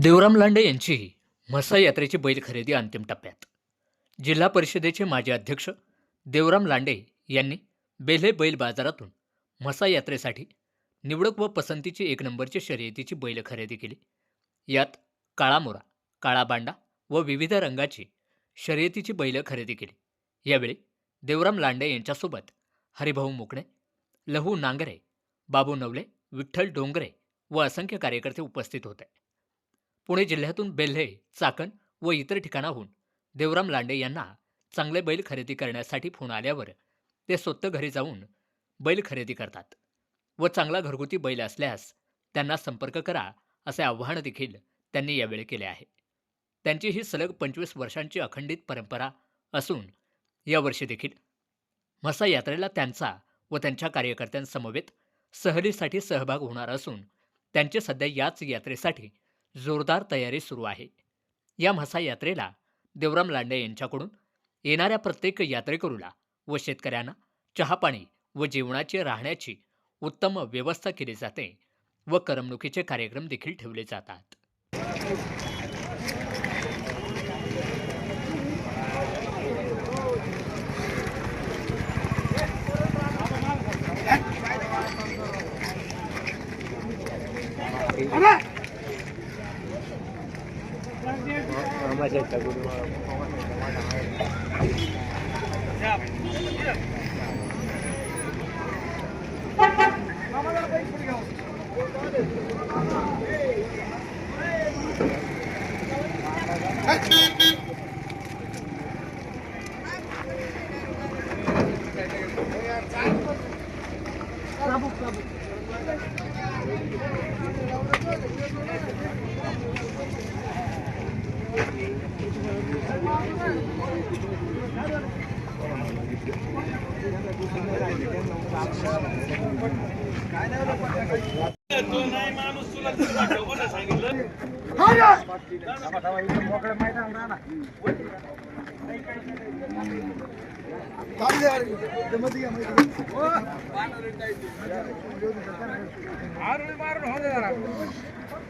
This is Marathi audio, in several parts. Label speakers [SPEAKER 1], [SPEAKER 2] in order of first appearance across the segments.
[SPEAKER 1] देवराम लांडे यांचीही म्हसा यात्रेची बैल खरेदी अंतिम टप्प्यात. जिल्हा परिषदेचे माजी अध्यक्ष देवराम लांडे यांनी बेल्हे बैल बाजारातून म्हसा यात्रेसाठी निवडक व पसंतीची एक नंबरची शर्यतीची बैल खरेदी केली. यात काळा मोरा काळा बांडा व विविध रंगाची शर्यतीची बैल खरेदी केली. यावेळी देवराम लांडे यांच्यासोबत हरिभाऊ मुकणे लहू नांगरे बाबू नवले विठ्ठल डोंगरे व असंख्य कार्यकर्ते उपस्थित होते. पुणे जिल्ह्यातून बेल्हे चाकण व इतर ठिकाणाहून देवराम लांडे यांना चांगले बैल खरेदी करण्यासाठी फोन आल्यावर ते स्वतः घरी जाऊन बैल खरेदी करतात व चांगला घरगुती बैल असल्यास त्यांना संपर्क करा असे आव्हान देखील त्यांनी यावेळी केले आहे. त्यांची ही सलग पंचवीस वर्षांची अखंडित परंपरा असून यावर्षी देखील म्हसा यात्रेला त्यांचा व त्यांच्या कार्यकर्त्यांसमवेत सहलीसाठी सहभाग होणार असून त्यांचे सध्या याच यात्रेसाठी जोरदार तयारी सुरू आहे. या म्हसा यात्रेला देवराम लांडे यांच्याकडून येणाऱ्या प्रत्येक यात्रेकरूला व शेतकऱ्यांना चहापाणी व जेवणाची राहण्याची उत्तम व्यवस्था केली जाते व करमणुकीचे कार्यक्रम देखील ठेवले जातात.
[SPEAKER 2] mais aí, pega o Vamos,
[SPEAKER 3] vamos. Vamos, acabou. साहित्य साहित्य आवाज साहित्य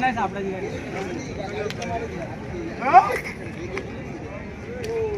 [SPEAKER 3] नाही सापडायची गाडी पाठवाय तुझ्या माग पाहून त्याला काय बाय हो.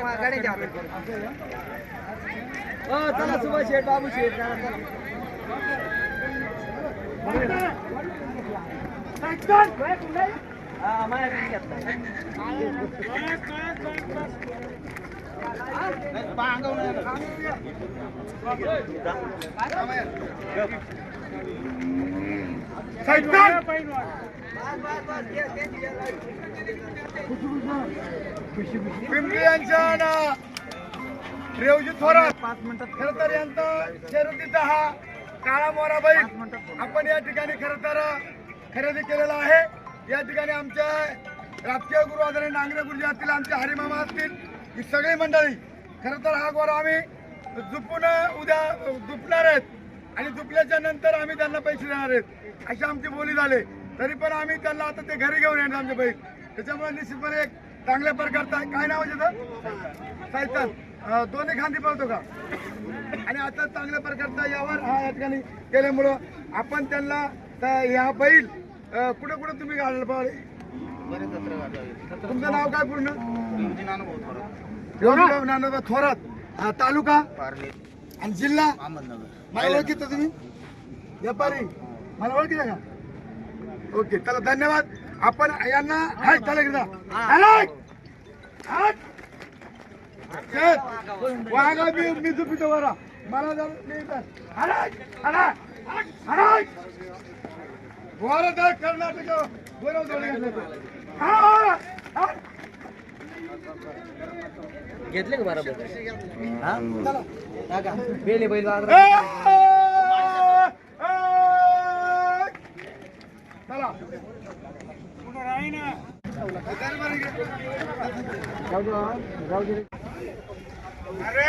[SPEAKER 3] ना सांगितलं पण. हो चला सुभाष शेठ बाबू शेठ चला, चला. ना
[SPEAKER 2] पिंपरी यांच्या रेवजी थोरात
[SPEAKER 3] पाच मिनिटात
[SPEAKER 2] खर तर यांचा शर्यतीचा हा काळा मोरा बैल आपण या ठिकाणी खर तर खरेदी केलेला आहे या ठिकाणी आमच्या राजकीय गुरु आदरणीय नांगरे गुरुजी असतील आमचे हरिमामा असतील ही सगळी मंडळी. खर तर हा गोरा आम्ही जुपून उद्या जुपणार आहेत आणि झुपल्याच्या नंतर आम्ही त्यांना पैसे देणार आहेत. अशी आमची बोली झाले. तरी पण आम्ही त्यांना आता ते घरी घेऊन येणार आमचे बैल त्याच्यामुळे निश्चितपणे एक चांगल्या प्रकारचा काय नाव आहे त्याचं? सायतन दोन्ही खांदी पळतो का? आणि आता चांगल्या प्रकारचा यावर हा या ठिकाणी केल्यामुळं आपण त्यांना त्या- ह्या बैल कुठे कुठे तुम्ही घालायला पाहिजे तुमचं नाव काय पूर्ण? नानोबा थोरात. तालुका? आणि जिल्हा? मला ओळखीत तुम्ही? व्यापारी. मला ओळखीता का? ओके चला धन्यवाद. आपण यांना हाय चला एकदा वागा मी मी झुपितो बरा मला जर मी बरोबर जोडी घातलं
[SPEAKER 3] का बरोबर बेले बैल.
[SPEAKER 2] अरे